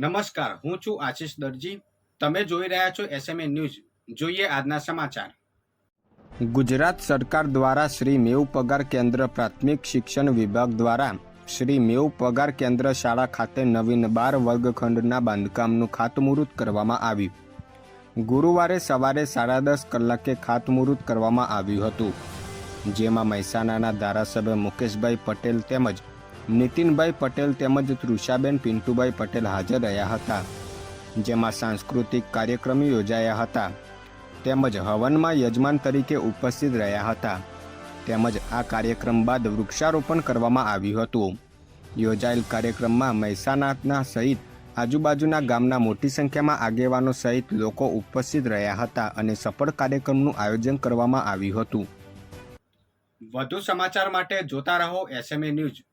નમસ્કાર, હું છું આશીષ દરજી. તમે જોઈ રહ્યા છો એસએમએ ન્યૂઝ જોઈએ આજના સમાચાર. ગુજરાત સરકાર દ્વારા શ્રી મેવ પગાર કેન્દ્ર પ્રાથમિક શિક્ષણ વિભાગ દ્વારા શ્રી મેવ પગાર કેન્દ્ર શાળા ખાતે નવીન બાર વર્ગખંડના બાંધકામનું ખાતમુહૂર્ત કરવામાં આવ્યું. ગુરુવારે સવારે સાડા દસ કલાકે ખાતમુહૂર્ત કરવામાં આવ્યું હતું. જેમાં મહેસાણાના ધારાસભ્ય મુકેશભાઈ પટેલ તેમજ નીતિનભાઈ પટેલ તેમજ તૃષાબેન પિન્ટુભાઈ પટેલ હાજર રહ્યા હતા, જેમાં સાંસ્કૃતિક કાર્યક્રમ યોજાયા હતા. તેમજ હવનમાં યજમાન તરીકે ઉપસ્થિત રહ્યા હતા. તેમજ આ કાર્યક્રમ બાદ વૃક્ષારોપણ કરવામાં આવ્યું હતું. યોજાયેલ કાર્યક્રમમાં મહેસાણાના સહિત આજુબાજુના ગામના મોટી સંખ્યામાં આગેવાનો સહિત લોકો ઉપસ્થિત રહ્યા હતા અને સફળ કાર્યક્રમનું આયોજન કરવામાં આવ્યું હતું. વધુ સમાચાર માટે જોતા રહો એસએમએ ન્યૂઝ.